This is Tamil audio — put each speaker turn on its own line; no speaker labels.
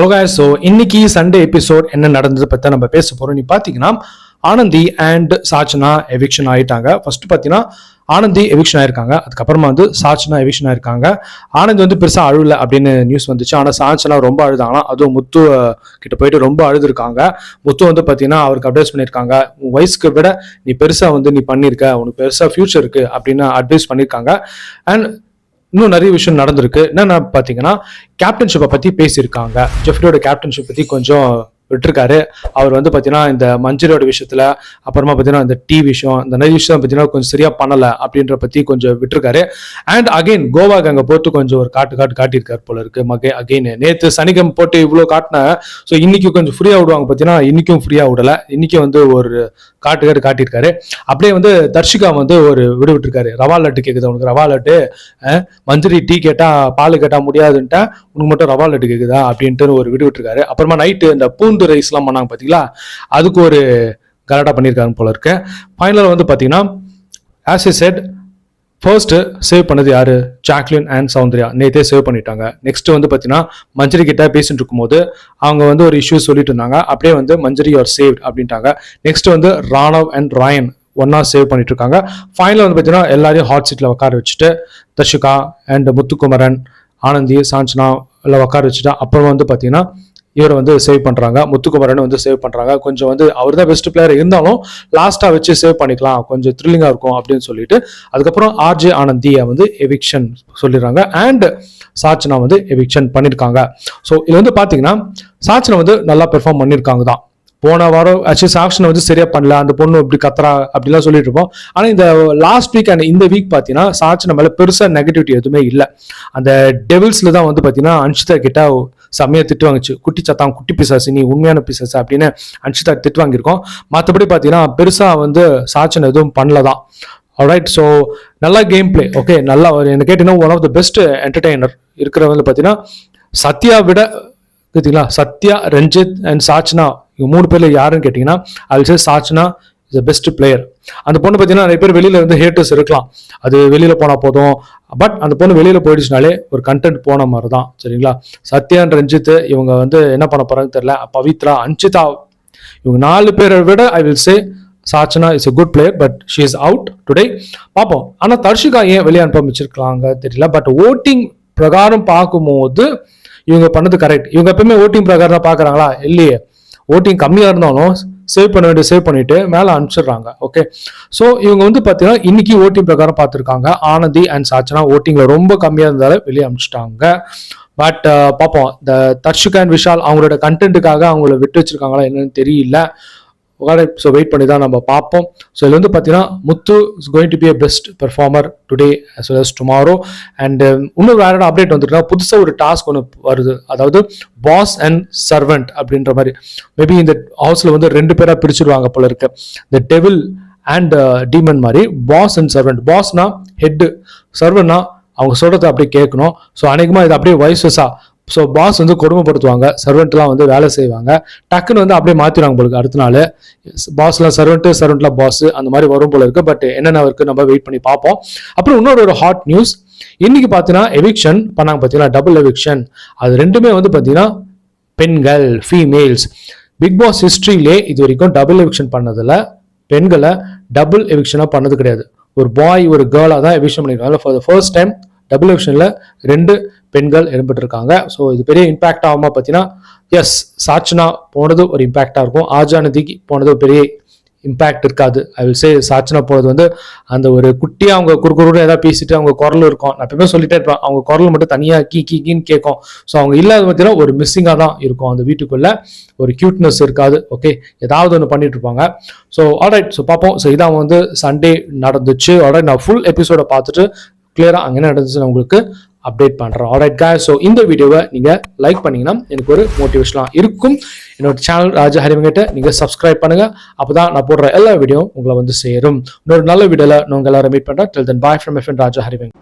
ஹலோ ஸோ இன்னைக்கு சண்டே எபிசோட் என்ன நடந்தது பற்றி நம்ம பேச போகிறோம் நீ பார்த்தீங்கன்னா ஆனந்தி அண்ட் சாச்சனா எவிக்ஷன் ஆகிட்டாங்க ஃபர்ஸ்ட் பார்த்தீங்கன்னா ஆனந்தி எவிக்ஷன் ஆயிருக்காங்க. அதுக்கப்புறமா வந்து சாச்சனா எவிக்ஷன் ஆயிருக்காங்க. ஆனந்தி வந்து பெருசாக அழுவல அப்படின்னு நியூஸ் வந்துச்சு. ஆனால் சாச்சனா ரொம்ப அழுதாங்களாம். அதுவும் முத்து கிட்ட போயிட்டு ரொம்ப அழுதுருக்காங்க. முத்து வந்து பார்த்தீங்கன்னா அவருக்கு அட்வைஸ் பண்ணியிருக்காங்க. உன் வயசுக்கு விட நீ பெருசாக வந்து நீ பண்ணியிருக்க. உனக்கு பெருசாக ஃபியூச்சர் இருக்குது அப்படின்னு அட்வைஸ் பண்ணியிருக்காங்க. அண்ட் இன்னும் நிறைய விஷயம் நடந்திருக்கு. என்னென்ன பார்த்தீங்கன்னா கேப்டன்ஷிப்பை பற்றி பேசியிருக்காங்க. ஜெஃப்ரியோட கேப்டன்ஷிப் பற்றி கொஞ்சம் விட்டுருக்காரு. அவர் வந்து பார்த்தீங்கன்னா இந்த மஞ்சரியோட விஷயத்தில் அப்புறமா பார்த்தீங்கன்னா இந்த டீ விஷயம் இந்த நிறைய விஷயம் பார்த்தீங்கன்னா கொஞ்சம் சரியாக பண்ணலை அப்படின்ற பற்றி கொஞ்சம் விட்டுருக்காரு. அண்ட் அகைன் கோவாக்கு அங்கே போட்டு கொஞ்சம் ஒரு காட்டு காட்டு காட்டியிருக்காரு போல இருக்கு. மகே அகெயின் நேற்று சனிக்கம் போட்டு இவ்வளோ காட்டினேன் ஸோ இன்னைக்கு கொஞ்சம் ஃப்ரீயாக விடுவாங்க பார்த்தீங்கன்னா இன்னைக்கும் ஃப்ரீயாக விடலை. இன்னைக்கு வந்து ஒரு காட்டு காட்டு காட்டியிருக்காரு. அப்படியே வந்து தர்ஷிகா வந்து ஒரு விடு விட்டுருக்காரு. ரவா லட்டு கேட்குது உனக்கு ரவா லட்டு மஞ்சரி டீ கேட்டால் பால் கேட்டால் முடியாதுன்ட்டா உனக்கு மட்டும் ரவா லட்டு கேட்குதா அப்படின்ட்டு ஒரு விடு விட்டுருக்காரு. அப்புறமா நைட்டு இந்த பூண்டு ரைஸ்லாம் பண்ணாங்க பாத்தீங்களா? அதுக்கு ஒரு கலாட்டா பண்ணியிருக்காங்க போல இருக்கு. ஃபைனலில் வந்து பாத்தீங்கன்னா as a set first save பண்ணது யாரு? ஜாக்லின் அண்ட் சௌந்தர்யா. நேத்தே சேவ் பண்ணிட்டாங்க. நெக்ஸ்ட் வந்து பார்த்தீங்கன்னா மஞ்சரி கிட்ட பேசிட்டு இருக்கும்போது அவங்க வந்து ஒரு இஷ்யூ சொல்லிட்டு இருந்தாங்க. அப்படியே வந்து மஞ்சரி ஆர் சேவ்ட் அப்படின்ட்டாங்க. நெக்ஸ்ட் வந்து ராணவ் அண்ட் ராயன் ஒன்னா சேவ் பண்ணிட்டு இருக்காங்க. ஃபைனலில் வந்து பார்த்தீங்கன்னா எல்லாரையும் ஹாட் சீட்டில் உட்கார வச்சுட்டு தர்ஷிகா அண்ட் முத்துக்குமரன் ஆனந்தி சாஞ்சனா எல்லாம் உட்கார வச்சுட்டு அப்புறம் வந்து பார்த்தீங்கன்னா இவரை வந்து சேவ் பண்ணுறாங்க முத்துக்குமரன் வந்து சேவ் பண்ணுறாங்க கொஞ்சம் வந்து அவர் தான் பெஸ்ட் பிளேயர் இருந்தாலும் லாஸ்ட்டாக வச்சு சேவ் பண்ணிக்கலாம். கொஞ்சம் த்ரில்லிங்காக இருக்கும் அப்படின்னு சொல்லிட்டு அதுக்கப்புறம் ஆர்ஜே ஆனந்தியை வந்து எவிக்ஷன் சொல்லிடுறாங்க. அண்ட் சாச்சனா வந்து எவிக்ஷன் பண்ணியிருக்காங்க ஸோ இது வந்து பார்த்தீங்கன்னா சாச்சனா வந்து நல்லா பெர்ஃபார்ம் பண்ணியிருக்காங்க தான். போன வாரம் ஆக்சுவலி சாக்ஷனை வந்து சரியா பண்ணல. அந்த பொண்ணு இப்படி கத்துறா அப்படிலாம் சொல்லிட்டு இருப்போம். ஆனா இந்த லாஸ்ட் வீக் அண்ட் இந்த வீக் பார்த்தீங்கன்னா சாச்சனை மேல பெருசா நெகட்டிவிட்டி எதுவுமே இல்லை. அந்த டெவில்ஸ்ல தான் வந்து பாத்தீங்கன்னா அன்ஷிதா கிட்ட செம்மையாக திட்டு வாங்குச்சு. குட்டி சத்தான் குட்டி பிசாசு நீ உண்மையான பிசாசு அப்படின்னு அன்ஷிதா திட்டு வாங்கியிருக்கோம். மற்றபடி பார்த்தீங்கன்னா பெருசாக வந்து சாச்சன் எதுவும் பண்ணல தான் ரைட் ஸோ நல்லா கேம் பிளே ஓகே நல்லா என்ன கேட்டீங்கன்னா one of the best entertainer இருக்கிற வந்து பார்த்தீங்கன்னா சத்யா விட பார்த்தீங்களா சத்யா ரஞ்சித் அண்ட் சாச்சனா இவங்க மூணு பேரில் யாருன்னு கேட்டிங்கன்னா அது say Sachana is the best player அந்த பொண்ணு பார்த்தீங்கன்னா நிறைய பேர் வெளியில இருந்து ஹேட்டர்ஸ் இருக்கலாம். அது வெளியில போனா போதும். பட் அந்த பொண்ணு வெளியில போயிடுச்சுனாலே ஒரு கண்டென்ட் போன மாதிரி தான் சரிங்களா? சத்யா ரஞ்சித் இவங்க வந்து என்ன பண்ண போறாங்கன்னு தெரியல. பவித்ரா அஞ்சிதா. இவங்க நாலு பேரை விட I will say Sachana is a good player but she is out today பார்ப்போம். ஆனால் தர்ஷிகா ஏன் வெளியே அனுப்ப வச்சிருக்காங்க தெரியல. பட் ஓட்டிங் பிரகாரம் பார்க்கும்போது இவங்க பண்ணது கரெக்ட் இவங்க எப்பவுமே ஓட்டிங் பிரகாரம் தான் பார்க்குறாங்களா? இல்லையே. ஓட்டிங் கம்மியாக இருந்தாலும் சேவ் பண்ண வேண்டிய சேவ் பண்ணிட்டு மேலே அனுப்பிச்சிடுறாங்க. ஓகே ஸோ இவங்க வந்து பார்த்தீங்கன்னா இன்னைக்கு ஓட்டிங் பிரகாரம் பார்த்துருக்காங்க. ஆனந்தி அண்ட் சாச்சனா ஓட்டிங்ல ரொம்ப கம்மியாக இருந்தாலும் வெளியே அனுப்பிச்சிட்டாங்க. பட் பார்ப்போம் இந்த தர்ஷிகா அண்ட் விஷால் அவங்களோட கண்டென்ட்டுக்காக அவங்கள விட்டு வச்சிருக்காங்களா என்னன்னு தெரியல. ஸோ வெயிட் பண்ணி தான் நம்ம பார்ப்போம். ஸோ இதில் வந்து பார்த்தீங்கன்னா Muthu is going to be a best performer today as well as tomorrow and இன்னும் வேற அப்டேட் வந்துட்டுனா புதுசாக ஒரு டாஸ்க் ஒன்று வருது. அதாவது பாஸ் அண்ட் சர்வெண்ட் அப்படின்ற மாதிரி. மேபி இந்த ஹவுஸில் வந்து ரெண்டு பேராக பிரிச்சுடுவாங்க போல இருக்கு. இந்த டெவில் அண்ட் டீமன் மாதிரி பாஸ் அண்ட் சர்வெண்ட் பாஸ்னா ஹெட்டு சர்வெண்ட்னா அவங்க சொல்கிறத அப்படியே கேட்கணும். ஸோ அநேகமாக இது அப்படியே வயசுசா ஸோ பாஸ் வந்து கொடுமைப்படுத்துவாங்க. சர்வெண்ட்லாம் வந்து வேலை செய்வாங்க. டக்குன்னு வந்து அப்படியே மாற்றிடுவாங்க போலுக்கு அடுத்த நாள் பாஸ்லாம் சர்வெண்ட்டு சர்வெண்ட்லாம் பாஸ் அந்த மாதிரி வரும் போல இருக்குது பட் என்னென்ன இருக்குது நம்ம வெயிட் பண்ணி பார்ப்போம். அப்புறம் இன்னொரு ஒரு ஹாட் நியூஸ் இன்னைக்கு பார்த்தீங்கன்னா எவிக்ஷன் பண்ணாங்க பார்த்தீங்கன்னா டபுள் எவிக்ஷன் அது ரெண்டுமே வந்து பார்த்தீங்கன்னா பெண்கள் ஃபீமேல்ஸ் பிக் பாஸ் ஹிஸ்ட்ரியிலே இது வரைக்கும் டபுள் எவிக்ஷன் பண்ணதில் பெண்களை டபுள் எவிக்ஷனாக பண்ணது கிடையாது. ஒரு பாய் ஒரு கேர்ளாக தான் எவிக்ஷன் பண்ணியிருக்காங்க for the first time double எவிக்ஷனில் ரெண்டு பெண்கள் இடம்பெற்றிருக்காங்க. ஸோ இது பெரிய இம்பாக்ட் ஆகுமா பார்த்தீங்கன்னா எஸ் சாச்சனா போனது ஒரு இம்பாக்டாக இருக்கும். ஆஜானதிக்கு போனது பெரிய இம்பாக்ட் இருக்காது. ஐ வில் சே சாச்சனா போனது வந்து அந்த ஒரு குட்டியாக அவங்க குறுக்குறுன்னு ஏதாவது பேசிட்டு அவங்க குரல் இருக்கும். நான் எப்பவுமே சொல்லிட்டே இருப்பேன். அவங்க குரல் மட்டும் தனியாக கீ கீ கீன்னு கேட்கும். ஸோ அவங்க இல்லாத பார்த்தீங்கன்னா ஒரு மிஸ்ஸிங்காக தான் இருக்கும். அந்த வீட்டுக்குள்ள ஒரு கியூட்னஸ் இருக்காது. ஓகே ஏதாவது ஒன்று பண்ணிட்டு இருப்பாங்க. ஸோ ஆல்ரைட் ஸோ பார்ப்போம். ஸோ இதான் வந்து சண்டே நடந்துச்சு. ஆல்ரைட் நான் ஃபுல் எபிசோட பார்த்துட்டு கிளியராக அங்கே என்ன நடந்துச்சுன்னு உங்களுக்கு அப்டேட் பண்ணுறேன் ஆல்ரைட் காய் ஸோ இந்த வீடியோவை நீங்கள் லைக் பண்ணிங்கன்னா எனக்கு ஒரு மோட்டிவேஷனாக இருக்கும். என்னோட சேனல் ராஜா ஹரிவங்கிட்ட நீங்கள் சப்ஸ்கிரைப் பண்ணுங்கள் அப்போ தான் நான் போடுற எல்லா வீடியோ உங்களை வந்து சேரும். இன்னொரு நல்ல வீடியோவில் நான் உங்கள் எல்லாரும் மீட் பண்ணுறேன் till then bye from F Raja ஹரிவங்